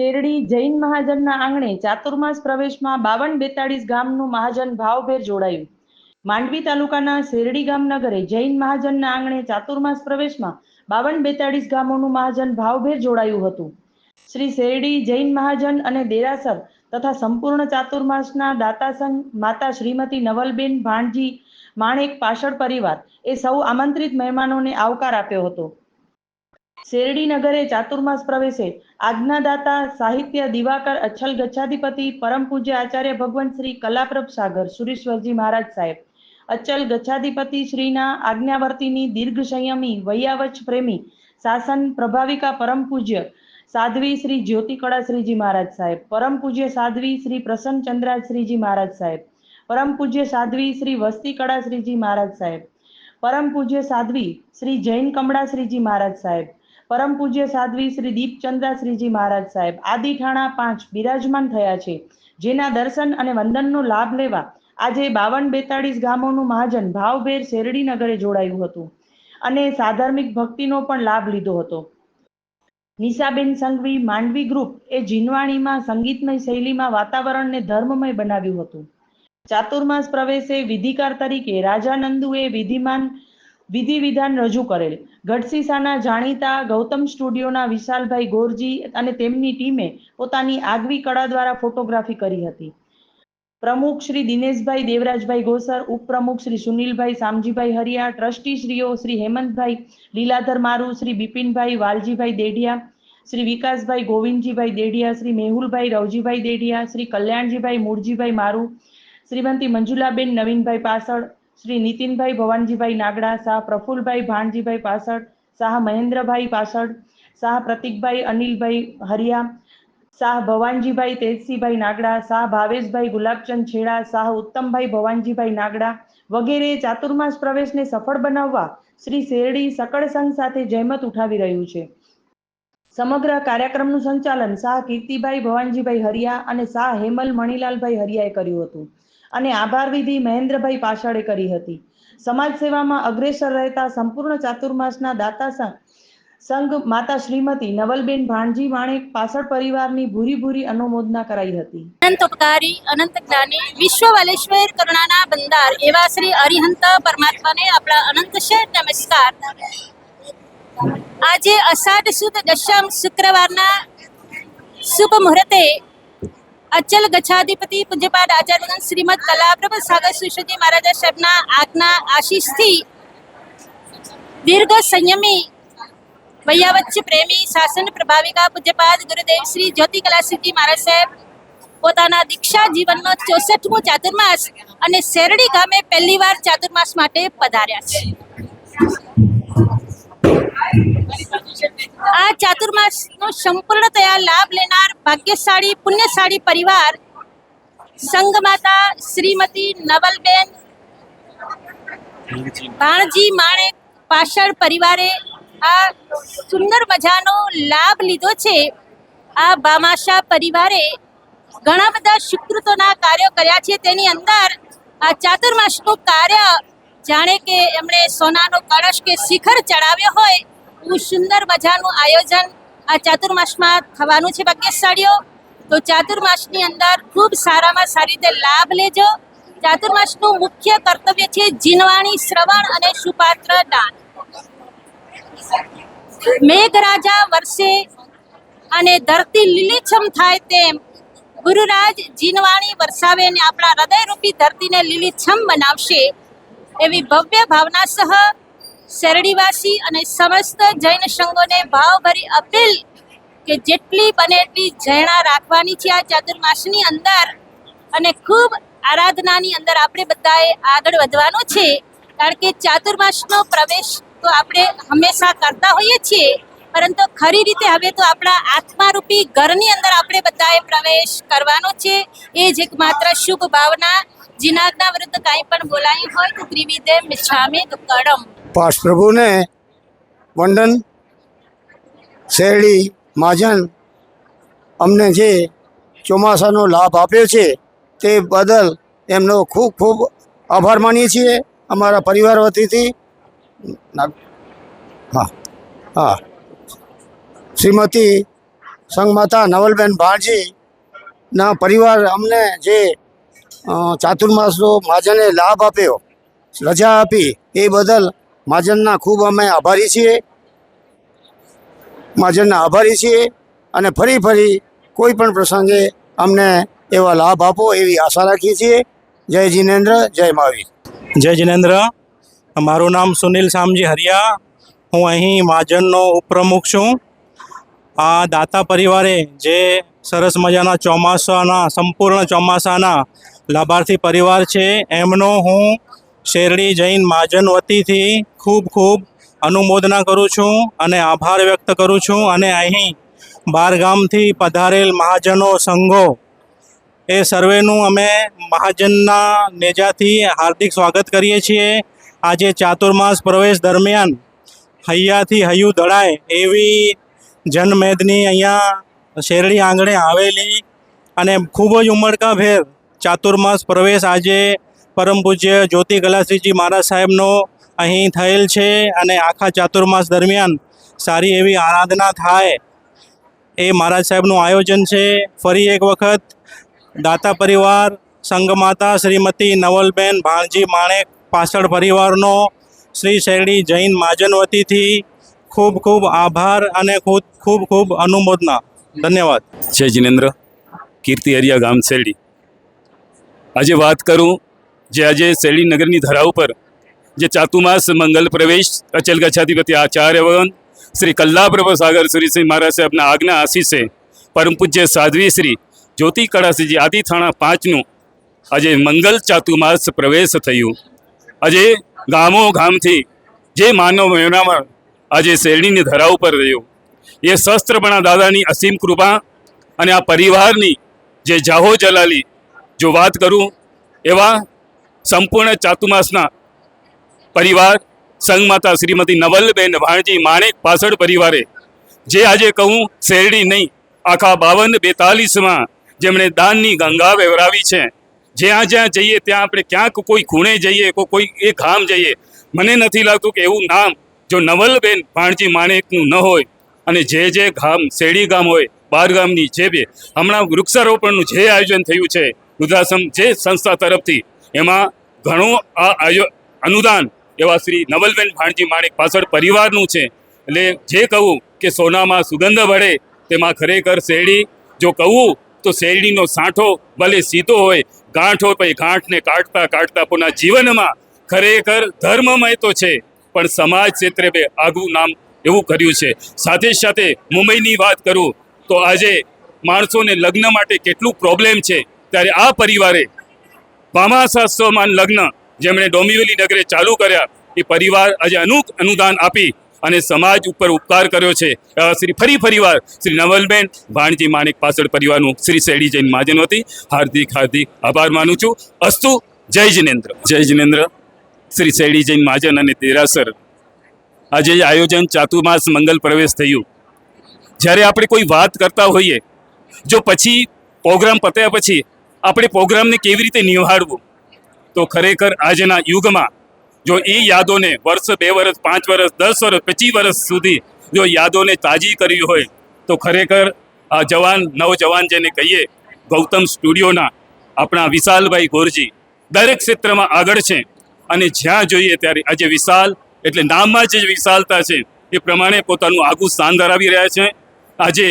શેરડી જૈન મહાજનના આંગણે ચાતુર્માસ પ્રવેશમાં બાવન બેતાળીસ ગામનું મહાજન ભાવભેર જોડાયું. માંડવી તાલુકાના શેરડી ગામ નગરે જૈન મહાજનના આંગણે ચાતુર્માસ પ્રવેશમાં બાવન બેતાળીસ ગામોનું મહાજન ભાવભેર જોડાયું હતું. શ્રી શેરડી જૈન મહાજન અને દેરાસર તથા સંપૂર્ણ ચાતુર્માસના દાતા સંઘ માતા શ્રીમતી નવલબેન ભાણજી માણેક પાછળ પરિવાર એ સૌ આમંત્રિત મહેમાનોને આવકાર આપ્યો હતો. શેરડી નગરે ચાતુર્માસ પ્રવેશે આજ્ઞાદાતા સાહિત્ય દિવાકર અચ્છલ ગચ્છાધિપતિ પરમ પૂજ્ય આચાર્ય ભગવંત શ્રી કલાપ્રભ સાગર સુરેશ્વરજી મહારાજ સાહેબ. અચલ ગચ્છાધિપતિ શ્રીના આજ્ઞાવર્તીની દીર્ઘ સંયમી વૈયાવચ પ્રેમી શાસન પ્રભાવિકા પરમ પૂજ્ય સાધ્વી શ્રી જ્યોતિકળા શ્રીજી મહારાજ સાહેબ. પરમ પૂજ્ય સાધ્વી શ્રી પ્રસન્ન ચંદ્રા શ્રીજી મહારાજ સાહેબ. પરમ પૂજ્ય સાધ્વી શ્રી વસ્તી કળા શ્રીજી મહારાજ સાહેબ. પરમ પૂજ્ય સાધ્વી શ્રી જૈન કમળા શ્રીજી મહારાજ સાહેબ. પરમ પૂજ્ય સાધ્વી શ્રી દીપચંદ્રા શ્રીજી મહારાજ સાહેબ આદિ ઠાણા પાંચ બિરાજમાન થયા છે. જેના દર્શન અને વંદનનો લાભ લેવા આજે બાવન બેતાળીસ ગામોનું મહાજન ભાવભેર શેરડી નગરે જોડાયું હતું અને સાધાર્મિક ભક્તિનો પણ લાભ લીધો હતો. નિશાબેન સંઘવી માંડવી ગ્રુપ એ જીનવાણીમાં સંગીતમય શૈલીમાં વાતાવરણને ધર્મમય બનાવ્યું હતું. ચાતુર્માસ પ્રવેશે વિધિકાર તરીકે રાજાનંદુએ વિધિમાન વિધિ વિધાન રજૂ કરેલ. ગઢસીસાના જાણીતા ગૌતમ સ્ટુડિયોના વિશાલભાઈ ગોરજી અને તેમની ટીમે પોતાની આગવી કળા દ્વારા ફોટોગ્રાફી કરી હતી. પ્રમુખ શ્રી દિનેશભાઈ દેવરાજભાઈ ગોસર, ઉપપ્રમુખ શ્રી સુનિલભાઈ સામજીભાઈ હરિયા ટ્રસ્ટી શ્રીઓ શ્રી હેમંતભાઈ, લીલાધર મારુ, શ્રી બિપિનભાઈ વાલજીભાઈ દેઢિયા શ્રી વિકાસભાઈ ગોવિંદજીભાઈ દેઢિયા શ્રી મેહુલભાઈ રવજીભાઈ દેઢિયા શ્રી કલ્યાણજીભાઈ મૂળજીભાઈ મારુ, શ્રીમંતી મંજુલાબેન નવીનભાઈ પાસળ શ્રી નીતિનભાઈ ભવાનજીભાઈ નાગડા, શાહ પ્રફુલભાઈ ભાણજીભાઈ પાસળ શાહ મહેન્દ્રભાઈ પાસળ શાહ પ્રતિકભાઈ અનિલભાઈ હરિયા, શાહ ભવાનજીભાઈ તેજસીભાઈ નાગડા, શાહ ભાવેશભાઈ ગુલાબચંદ છેડા, શાહ ઉત્તમભાઈ ભવાનજીભાઈ નાગડા વગેરે ચાતુર્માસ પ્રવેશને સફળ બનાવવા શ્રી શેરડી સકળ સંઘ સાથે જહેમત ઉઠાવી રહ્યું છે. સમગ્ર કાર્યક્રમનું સંચાલન શાહ કીર્તિભાઈ ભવાનજીભાઈ હરિયા અને શાહ હેમલ મણીલાલભાઈ હરિયાએ કર્યું હતું. અને આભાર વિધિ મહેન્દ્રભાઈ પાછળે કરી હતી. સમાજ સેવામાં અગ્રેસર રહેતા સંપૂર્ણ ચાતુર્માસના દાતા સંઘ સંઘ માતા શ્રીમતી નવલબેન ભાણજી માણેક પાછળ પરિવારની ભૂરી ભૂરી અનુમોદના કરાઈ હતી. અનંત ઉપકારી, અનંત જ્ઞાની, વિશ્વ વાલેશ્વર કરુણાના બંદાર એવા શ્રી અરિહંત પરમાત્માને આપણા અનંત છે નમસ્કાર. આજે અષાઢ સુદ દશમ શુક્રવારના શુભ મુહૂર્તે અચલ ગચ્છાધિપતિ પૂજ્યપાદ આચાર્ય શ્રીમદ કલાપ્રભ સાગર સુશ્રુતિ મહારાજ સાહેબના આજ્ઞા આશીષથી દીર્ઘ સંયમી વૈયાવચ્ચ પ્રેમી શાસન પ્રભાવિકા પૂજ્યપાદ ગુરુદેવ શ્રી જ્યોતિ કલાશ્રીજી મહારાજ સાહેબ પોતાના દીક્ષા જીવનનો ચોસઠમો ચાતુર્માસ અને શેરડી ગામે પહેલીવાર ચાતુર્માસ માટે પધાર્યા છે. આ ચાતુર્માસનો સંપૂર્ણતયા લાભ લેનાર ભાગ્યશાળી, પુણ્યશાળી પરિવાર સંઘમાતા શ્રીમતી નવલબેન ભાણજી માણેક પાછળ પરિવારે આ સુંદર મજાનો લાભ લીધો છે. આ બામાશા પરિવારે ઘણા બધા સુકૃતોના કાર્યો કર્યા છે. તેની અંદર આ ચાતુર્માસનું કાર્ય જાણે કે એમણે સોનાનો કળશ કે શિખર ચડાવ્યો હોય એવું સુંદર મજાનું આયોજન આ ચાતુર્માસમાં થવાનું છે, ભાગ્યશાળીઓ. તો ચાતુર્માસની અંદર ખૂબ સારામાં સારી રીતે લાભ લેજો. ચાતુર્માસનું મુખ્ય કર્તવ્ય છે, જીનવાણી, શ્રવણ અને સુપાત્ર દાન. મેઘરાજા વર્ષે અને ધરતી લીલીછમ થાય તેમ ગુરુરાજ જીનવાણી વરસાવે અને આપણા હૃદયરૂપી ધરતીને લીલીછમ બનાવશે એવી ભવ્ય ભાવના સહ શેરડીવાસી અને સમસ્ત જૈન સંઘોને ભાવભરી અપીલ કે જેટલી બને એટલી જૈણા રાખવાની છે આ ચાતુર્માસની અંદર અને ખૂબ આરાધનાની અંદર આપણે બધાએ આગળ વધવાનું છે. કારણ કે ચાતુર્માસનો પ્રવેશ તો આપણે હંમેશા કરતા હોઈએ છીએ, પરંતુ ખરી રીતે હવે તો આપણા આત્મારૂપી ઘરની અંદર આપણે બધાએ પ્રવેશ કરવાનો છે. એ જ એક માત્ર શુભ ભાવના. જીનાજ્ઞા વિરુદ્ધ કાંઈ પણ બોલાયું હોય તો ત્રિવિધે મિચ્છામી દુક્કડમ. પાસ પ્રભુને વંદન, શેરડી મહાજન અમને જે ચોમાસાનો લાભ આપ્યો છે તે બદલ એમનો ખૂબ ખૂબ આભાર માનીએ છીએ. અમારા પરિવાર વતીથી હા હા. શ્રીમતી સંઘમાતા નવલબેન ભાણજીના પરિવાર અમને જે ચાતુર્માસનો મહાજને લાભ આપ્યો, રજા આપી, એ બદલ મહાજનના ખૂબ અમે આભારી છીએ. મહાજનના આભારી છીએ અને ફરી ફરી કોઈ પણ પ્રસંગે અમને એવા લાભ આપો એવી આશા રાખીએ છીએ. જય જિનેન્દ્ર, જય મહાવીર. જય જિનેન્દ્ર. મારું નામ સુનિલ શામજી હરિયા. હું અહીં મહાજનનો ઉપપ્રમુખ છું. આ દાતા પરિવારે જે સરસ મજાના ચોમાસાના, સંપૂર્ણ ચોમાસાના લાભાર્થી પરિવાર છે, એમનો હું શેરડી જૈન મહાજન વતીથી ખૂબ ખૂબ અનુમોદના કરું છું અને આભાર વ્યક્ત કરું છું અને અહીં ગામથી પધારેલ મહાજનો સંઘો. એ સર્વેનું અમે મહાજનના નેજાથી હાર્દિક સ્વાગત કરીએ છીએ. આજે ચાતુર્માસ પ્રવેશ દરમિયાન હૈયાથી હૈયું દળાય એવી જનમેદની અહીંયા શેરડી આંગણે આવેલી અને ખૂબ જ ઉમળકાભેર ચાતુર્માસ પ્રવેશ આજે પરમ પૂજ્ય જ્યોતિ કલાશ્રીજી મહારાજ સાહેબનો અહીં થયેલ છે અને આખા ચાતુર્માસ દરમિયાન સારી એવી આરાધના થાય એ મહારાજ સાહેબનું આયોજન છે. ફરી એક વખત દાતા પરિવાર સંગમાતા શ્રીમતી નવલબેન ભાણજી માણેક પાછળ પરિવારનો શ્રી શેરડી જૈન મહાજન વતીથી ખૂબ ખૂબ આભાર અને ખૂબ ખૂબ ખૂબ અનુમોદના. ધન્યવાદ. જય જિનેન્દ્ર. કીર્તિ હરિયા ગામ શેરડી. આજે વાત કરું જે આજે શેરડી નગરની ધરા ઉપર જે ચાતુમાસ મંગલ પ્રવેશ, અચલ ગચ્છાધિપતિ આચાર્યવન શ્રી કલ્લાપ્રભ સાગર શ્રી શ્રી મહારાજ સાહેબના આજ્ઞા આશીષે પરમ પૂજ્ય સાધ્વી શ્રી જ્યોતિ કળાશ્રીજી આદિ થાણા પાંચનું આજે મંગલ ચાતુમાસ પ્રવેશ થયું. આજે ગામો ગામથી જે માનવ મેળામાં આજે શેરડીની ધરા ઉપર રહ્યો. એ શસ્ત્રપણા દાદાની અસીમ કૃપા અને આ પરિવારની જે જાહો જલાલી જો વાત કરું એવા સંપૂર્ણ ચાતુમાસના પરિવાર સંઘમાતા શ્રીમતી નવલબેન ભાણજી માણેક પાછળ પરિવારે, જે આજે કહું શેરડી નહીં, આખા બાવન બેતાલીસમાં જેમણે દાનની ગંગા વેવરાવી છે. જ્યાં જ્યાં જઈએ ત્યાં આપણે ક્યાંક કોઈ ખૂણે જઈએ, કો કોઈ એ ગામ જઈએ, મને નથી લાગતું કે એવું નામ જો નવલબેન ભાણજી માણેકનું ન હોય અને જે જે ગામ, શેરડી ગામ હોય, બાર ગામની જે બે, હમણાં વૃક્ષારોપણનું જે આયોજન થયું છે, વૃદ્ધાશ્રમ જે સંસ્થા તરફથી એમાં ઘણું આ અનુદાન એવા શ્રી નવલબેન ભાણજી માણેક પાછળ પરિવારનું છે. એટલે જે કહું કે સોનામાં સુગંધ ભળે તેમાં ખરેખર શેરડી, જો કહું તો શેરડીનો સાંઠો ભલે સીધો હોય, ગાંઠ હોય પછી ગાંઠને કાઢતા કાઢતા પોના જીવનમાં ખરેખર ધર્મમય તો છે, પણ સમાજ ક્ષેત્રે બે આગવું નામ એવું કર્યું છે. સાથે સાથે મુંબઈની વાત કરું તો આજે માણસોને લગ્ન માટે કેટલું પ્રોબ્લેમ છે, ત્યારે આ પરિવારે ભામાશાસ્ત્રમાં લગ્ન જેમણે ડોમિવલી નગરે ચાલુ કર્યા એ પરિવાર આજે અનુક અનુદાન આપી અને સમાજ ઉપર ઉપકાર કર્યો છે. શ્રી ફરી ફરીવાર શ્રી નવલબેન ભાણજી માણેક પાછળ પરિવારનું શ્રી શેરડી જૈન મહાજન હતી. હાર્દિક હાર્દિક આભાર માનું છું. અસ્તુ જય જિનેન્દ્ર. જય જિનેન્દ્ર. શ્રી શેરડી જૈન મહાજન અને દેરાસર. આજે આયોજન ચાતુર્માસ મંગલ પ્રવેશ થયું. જ્યારે આપણે કોઈ વાત કરતા હોઈએ જો પછી પ્રોગ્રામ પત્યા પછી આપણે પ્રોગ્રામને કેવી રીતે નિહાળવું? તો ખરેખર આજના યુગમાં જો એ યાદોને વર્ષ, બે વર્ષ, પાંચ વર્ષ, દસ વર્ષ, પચીસ વર્ષ સુધી જો યાદોને તાજી કરવી હોય, તો ખરેખર આ જવાન, નવજવાન જેને કહીએ, ગૌતમ સ્ટુડિયોના આપણા વિશાલભાઈ ગોરજી દરેક ક્ષેત્રમાં આગળ છે. અને જ્યાં જોઈએ ત્યારે આજે વિશાલ, એટલે નામમાં જે વિશાલતા છે, એ પ્રમાણે પોતાનું આગવું સ્થાન ધરાવી રહ્યા છે. આજે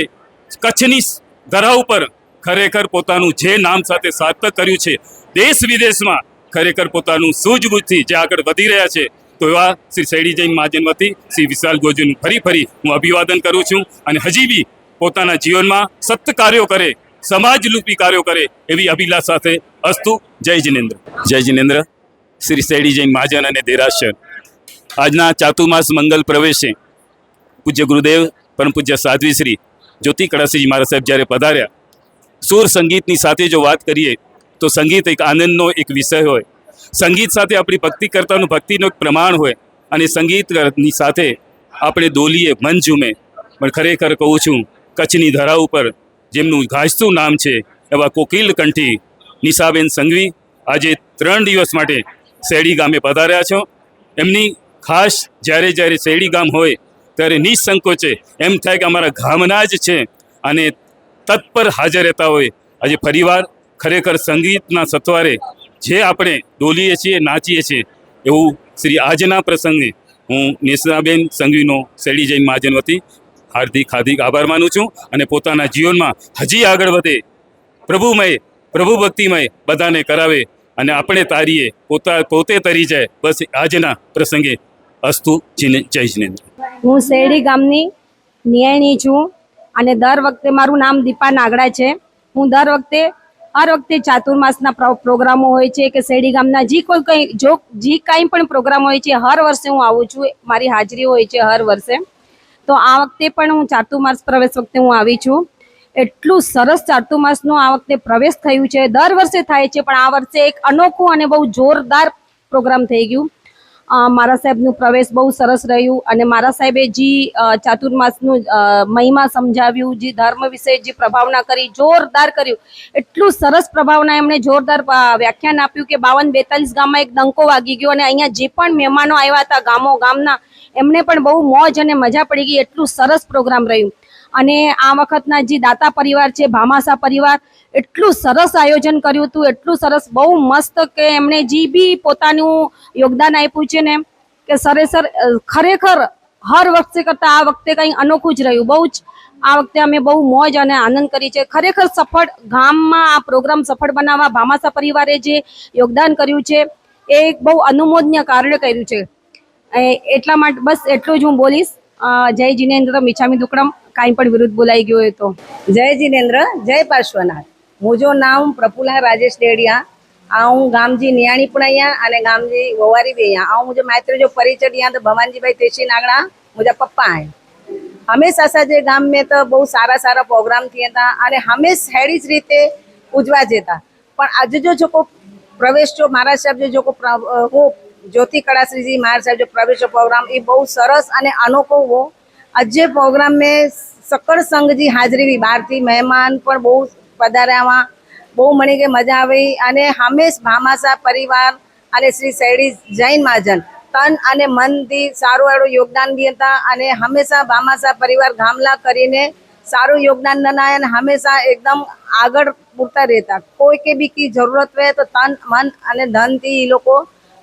કચ્છની ધરા ઉપર ખરેખર પોતાનું જે નામ સાથે સાર્થક કર્યું છે, દેશ વિદેશમાં ખરેખર પોતાનું સૂઝબૂઝથી જે આગળ વધી રહ્યા છે, તો એવા શ્રી શૈડી જૈન મહાજન વતી શ્રી વિશાલ ગોજીનું ફરી ફરી હું અભિવાદન કરું છું અને હજી બી પોતાના જીવનમાં સત્ત કાર્યો કરે, સમાજરૂપી કાર્યો કરે એવી અભિલાષ સાથે અસ્તુ. જય જિનેન્દ્ર. જય જિનેન્દ્ર. શ્રી શૈડી જૈન મહાજન અને દેરાશર આજના ચાતુર્માસ મંગલ પ્રવેશે. પૂજ્ય ગુરુદેવ, પરમ પૂજ્ય સાધ્વી શ્રી જ્યોતિ કળાસીજી મહારાજ સાહેબ જ્યારે પધાર્યા સુર સંગીતની સાથે જો વાત કરીએ, તો સંગીત એક આનંદનો એક વિષય હોય. સંગીત સાથે આપણી ભક્તિ કરતાનું ભક્તિનો એક પ્રમાણ હોય અને સંગીતની સાથે આપણે દોલીએ મન ઝૂમે. પણ ખરેખર કહું છું, કચ્છની ધરા ઉપર જેમનું ગાજતું નામ છે, એવા કોકિલ કંઠી નિશાબેન સંઘવી, આજે ત્રણ દિવસ માટે શેરડી ગામે પધાર્યા છો. એમની ખાસ જ્યારે જ્યારે શેરડી ગામ હોય, ત્યારે નિસંકોચે એમ થાય કે અમારા ગામના જ છે. અને તત્પર હાજર રહેતા હોય. આજે ફરીવાર ખરેખર સંગીતના સત્વારે જે આપણે ડોલીએ છીએ, નાચીએ છીએ, એવું શ્રી આજના પ્રસંગે હું નેસરાબેન સંઘવીનો શેરડી જૈન મહાજન વતી હાર્દિક હાર્દિક આભાર માનું છું અને પોતાના જીવનમાં હજી આગળ વધે. પ્રભુમય, પ્રભુ ભક્તિમય બધાને કરાવે અને આપણે તારીએ પોતા, પોતે તરી જાય. બસ આજના પ્રસંગે અસ્તુ જય જિનેન્દ્ર. હું શેરડી ગામની નિયાણી છું. અને દર વખતે મારું નામ દીપા નાગડા છે. હું દર વખતે, હર વખતે ચાતુર્માસના પ્રો- પ્રોગ્રામો હોય છે કે શેરડી ગામના જે કોઈ કંઈ, જો જે કાંઈ પણ પ્રોગ્રામ હોય છે, હર વર્ષે હું આવું છું. મારી હાજરી હોય છે હર વર્ષે. તો આ વખતે પણ હું ચાતુર્માસ પ્રવેશ વખતે હું આવી છું. એટલું સરસ ચાતુર્માસનું આ વખતે પ્રવેશ થયું છે. દર વર્ષે થાય છે, પણ આ વર્ષે એક અનોખું અને બહુ જોરદાર પ્રોગ્રામ થઈ ગયું. મારા સાહેબનું પ્રવેશ બહુ સરસ રહ્યું અને મારા સાહેબે જે ચાતુર્માસનું મહિમા સમજાવ્યું, જે ધર્મ વિશે જે પ્રભાવના કરી, જોરદાર કર્યું. એટલું સરસ પ્રભાવના એમણે જોરદાર વ્યાખ્યાન આપ્યું કે બાવન બેતાલીસ ગામમાં એક ડંકો વાગી ગયો અને અહીંયા જે પણ મહેમાનો આવ્યા હતા ગામો, ગામના, એમને પણ બહુ મોજ અને મજા પડી ગઈ. એટલું સરસ પ્રોગ્રામ રહ્યું. અને આ વખતના જે દાતા પરિવાર છે, ભામાસા પરિવાર, એટલું સરસ આયોજન કર્યું હતું, એટલું સરસ, બહુ મસ્ત કે એમણે જે બી પોતાનું યોગદાન આપ્યું છે ને કે સરેસર ખરેખર હર વખતે કરતાં આ વખતે કંઈ અનોખું જ રહ્યું. બહુ જ આ વખતે અમે બહુ મોજ અને આનંદ કરી છે. ખરેખર સફળ ગામમાં આ પ્રોગ્રામ સફળ બનાવવા ભામાસા પરિવારે જે યોગદાન કર્યું છે, એ એક બહુ અનુમોદનીય કાર્ય કર્યું છે. એટલા માટે બસ એટલું જ હું બોલીશ. જય જિનેન્દ્ર મિછામી દુકડમ. કાંઈ પણ વિરુદ્ધ બોલાઈ ગયો હોય તો. જય જીનેન્દ્ર, જય પાર્શ્વનાથ. મુજો નામ પ્રફુલા રાજેશ ડેડિયા. હું ગામજી નિયાણી પણ અહીંયા અને ગામજી વવારી બી અહીંયા. આવું મુજબ માત્ર જો પરિચય यहाँ તો ભવાનજીભાઈ તેસી નાગણા મુજબ પપ્પા હે. હંમેશા સાજે ગામ મેં તો બહુ સારા સારા પ્રોગ્રામ થયા હતા અને હંમેશ હેડી જ રીતે ઉજવા જતા. પણ આજે જો જોકો પ્રવેશ જો મહારાજ સાહેબ જો હું જ્યોતિ કળાશ્રીજી મહારાજ સાહેબ જો પ્રવેશ પ્રોગ્રામ, એ બહુ સરસ અને અનોખો આજે પ્રોગ્રામ મેં સકળ સંઘજી હાજરી બહારથી મહેમાન પણ બહુ પધાર્યામાં બહુ મને કે મજા આવી. અને હંમેશ ભામાસા પરિવાર અને શ્રી શૈળી જૈન મહાજન તન અને મનથી સારું એવું યોગદાન બી હતા. અને હંમેશા ભામાસા પરિવાર ગામલા કરીને સારું યોગદાન નાના અને હંમેશા એકદમ આગળ પૂરતા રહેતા. કોઈ કે બી કી જરૂરત રહે તો તન, મન અને ધનથી એ લોકો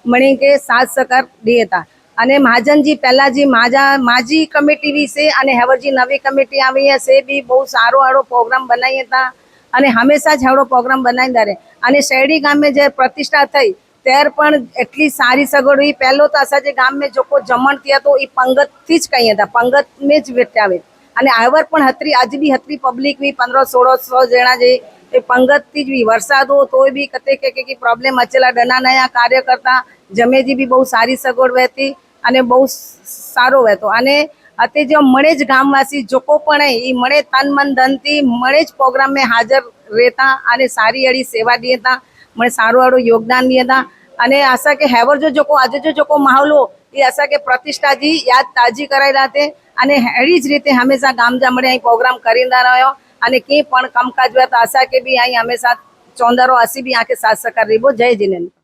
મણી કે સાથ સહકાર દે હતા. અને મહાજનજી પહેલાં જે માજા, માજી કમિટી વિશે અને હવે જે નવી કમિટી આવી હશે બી બહુ સારો હારો પ્રોગ્રામ બનાવી હતા અને હંમેશા જ હેવડો પ્રોગ્રામ બનાવી દરે અને શેરડી ગામે જે પ્રતિષ્ઠા થઈ, ત્યારે પણ એટલી સારી સગવડ હોય પહેલો તો અસા જે ગામે જોકો જમણ થયા તો એ પંગતથી જ કહીએ હતા, પંગતને જ વેટાવે અને આવર પણ હતરી, આજ બી હતરી પબ્લિક બી પંદર સોળસો જણા જે એ પંગતથી જ બી વરસાદ હો તોય બી કતે કે પ્રોબ્લેમ અચેલા ડના નયા કાર્ય કરતા જમેજી બી બહુ સારી સગવડ વહેતી. અને બહુ સારો વહેતો. અને અતે જો મળે જ ગામવાસી, જોકો પણ એ મળે તન મન ધનથી મળે જ પ્રોગ્રામે હાજર રહેતા અને સારી અડી સેવા દેતા મને સારું સારું યોગદાન દેતા અને આશા કે હેવર જો જોકો, આજે જો જોકો માહોલો, એ આશા કે પ્રતિષ્ઠાજી યાદ તાજી કરાયેલા તે. અને એડી જ રીતે હંમેશા ગામ જામડે અહીં પ્રોગ્રામ કરીંदा રહ્યો. અને કંઈ પણ કામકાજ હોય તો આશા કે બી અહીં હંમેશા ચોંદરો હસી બી આંખે સાથ સહકાર રીબો જય જીનેન્દ્ર